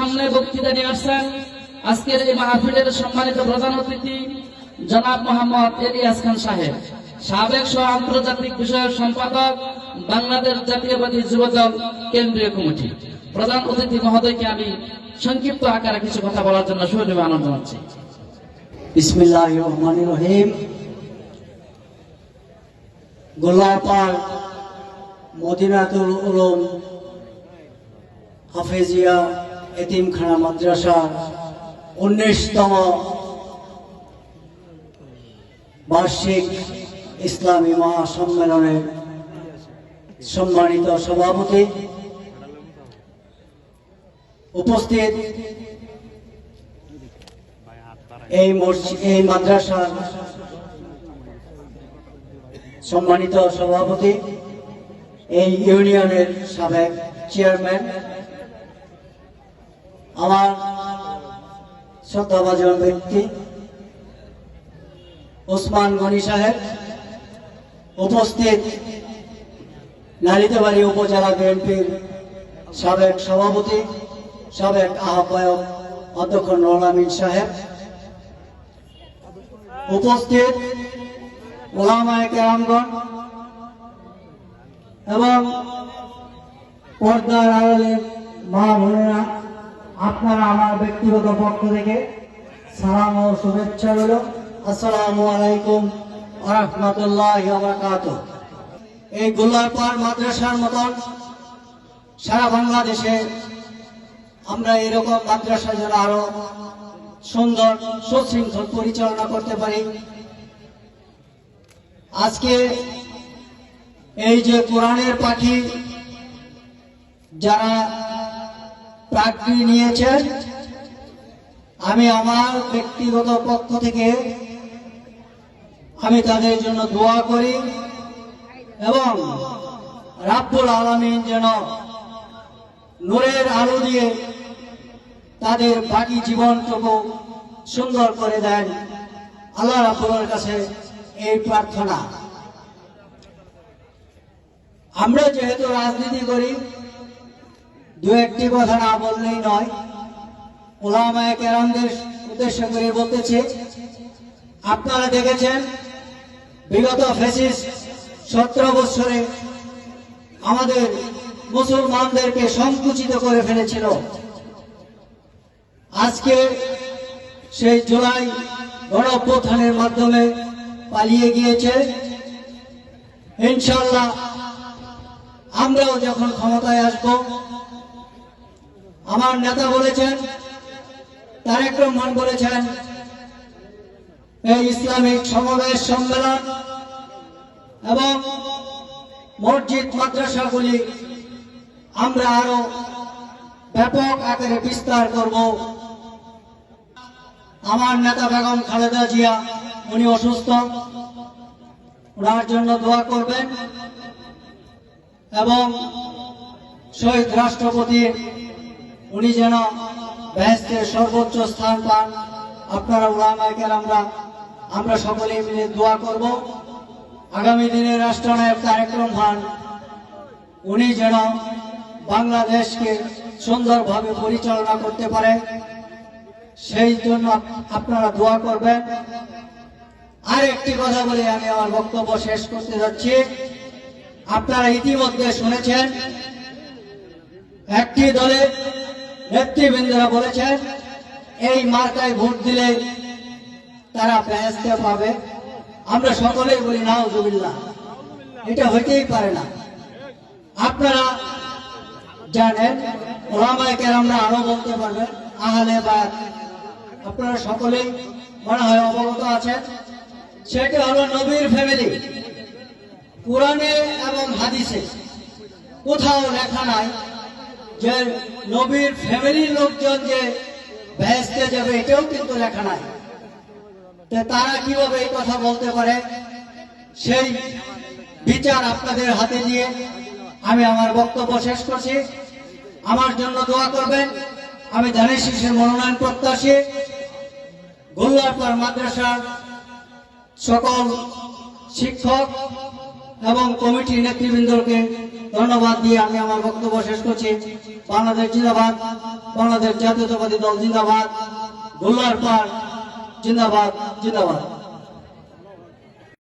সামনে বক্তৃতা নিয়ে আসছেন। আজকের এই মাহফিলের সম্মানিত প্রধান অতিথি জনাব মোহাম্মদ এলিয়াস খান সাহেব, সাবেক সহ আন্তর্জাতিক বিষয়ক সম্পাদক, বাংলাদেশ জাতীয়বাদী যুবদল কেন্দ্রীয় কমিটি। প্রধান অতিথি মহোদয়কে আমি সংক্ষিপ্ত আকারে কিছু কথা বলার জন্য সুযোগ আনন্দ জানাচ্ছি। বিসমিল্লাহ রহমান রহিম। গোলাপাড় মদিনাতুল উলুম হাফেজিয়া এতিমখানা মাদ্রাসা উনিশতম বার্ষিক ইসলামী মহাসম্মেলনের সম্মানিত সভাপতি উপস্থিত এই এই মাদ্রাসার সম্মানিত সভাপতি, এই ইউনিয়নের সাবেক চেয়ারম্যান আমার শ্রদ্ধাভাজন ব্যক্তি, ওসমান গনি সাহেব, উপস্থিত নালিতাবাড়ি উপজেলা বিএনপির সাবেক সভাপতি, সাবেক আহ্বায়ক অধ্যক্ষ নুরুল আমিন সাহেব, উপস্থিত ওলামায় কেরামগণ এবং পর্দার আড়ালের মা বোনেরা আপনারা আমার ব্যক্তিগত পক্ষ থেকে সালাম ও শুভেচ্ছা রইল। আসসালামু আলাইকুম রহমতুল্লাহ এই গোল্লারপাড় মাদ্রাসার মতন সারা বাংলাদেশে আমরা এরকম মাদ্রাসা যেন আরও সুন্দর, সুশৃঙ্খল পরিচালনা করতে পারি। আজকে এই যে কোরআনের পাখি যারা প্রাকৃ নিয়েছেন। আমি আমার ব্যক্তিগত পক্ষ থেকে আমি তাদের জন্য দোয়া করি এবং রাব্বুল আলমিন যেন নূরের আলো দিয়ে তাদের বাকি জীবনটুকু সুন্দর করে দেন। আল্লাহ রাবুলের কাছে এই প্রার্থনা। আমরা যেহেতু রাজনীতি করি দু একটি কথা না বললেই নয়। ওলামায় কেরামদের উদ্দেশ্য করে বলতেছি, আপনারা দেখেছেন, বিগত ফেসিস সতেরো বছরে আমাদের মুসলমানদেরকে সংকুচিত করে ফেলেছিল। আজকে সেই জুলাই গণঅভ্যুত্থানের মাধ্যমে পালিয়ে গিয়েছে। ইনশাল্লাহ আমরাও যখন ক্ষমতায় আসব আমার নেতা বলেছেন, তারেক রহমান বলেছেন, এই ইসলামিক সমবেশ সম্মেলন এবং মসজিদ মাদ্রাসাগুলি আমরা আরও ব্যাপক আকারে বিস্তার করব। আমার নেতা বেগম খালেদা জিয়া, উনি অসুস্থ, ওনার জন্য দোয়া করবেন এবং শহীদ রাষ্ট্রপতি উনি যেন বেহেস্তের সর্বোচ্চ স্থান পান। আপনারা ওলামাইকের আমরা আমরা সকলে মিলে দোয়া করব। আগামী দিনে রাষ্ট্রনায়ক কার্যক্রম রহমান উনি যেন বাংলাদেশকে সুন্দরভাবে পরিচালনা করতে পারে, সেই জন্য আপনারা দোয়া করবেন। আর একটি কথা বলে আমি আমার বক্তব্য শেষ করতে যাচ্ছি। আপনারা ইতিমধ্যে শুনেছেন, একটি দলের নেতৃবৃন্দরা বলেছেন, এই মার্কায় ভোট দিলে তারা বেহেস্তে পাবে। আমরা সকলেই বলি, নাউজুবিল্লাহ। এটা হইতেই পারে না। আপনারা জানেন, ওলামায় কেরামরা আরও বলতে পারবেন, আহলে বায়াত। আপনারা সকলেই মনে হয় অবগত আছেন, সেটি হলো নবীর ফ্যামিলি। কোরআনে এবং হাদিসে কোথাও লেখা নাই যে নবীর ফ্যামিলির লোকজন যে ভেস্তে যাবে, এটাও কিন্তু লেখা নাই। তারা কীভাবে এই কথা বলতে পারে? সেই বিচার আপনাদের হাতে দিয়ে আমি আমার বক্তব্য শেষ করছি। আমার জন্য দোয়া করবেন। আমি ধানের শিশুর মনোনয়ন প্রত্যাশী। গোল্লারপাড় মাদ্রাসার সকল শিক্ষক এবং কমিটির নেতৃবৃন্দকে ধন্যবাদ দিয়ে আমি আমার বক্তব্য শেষ করছি। বাংলাদেশ জিন্দাবাদ, বাংলাদেশ জাতীয়তাবাদী দল জিন্দাবাদ। গোলার পার জিন্দাবাদ জিন্দাবাদ।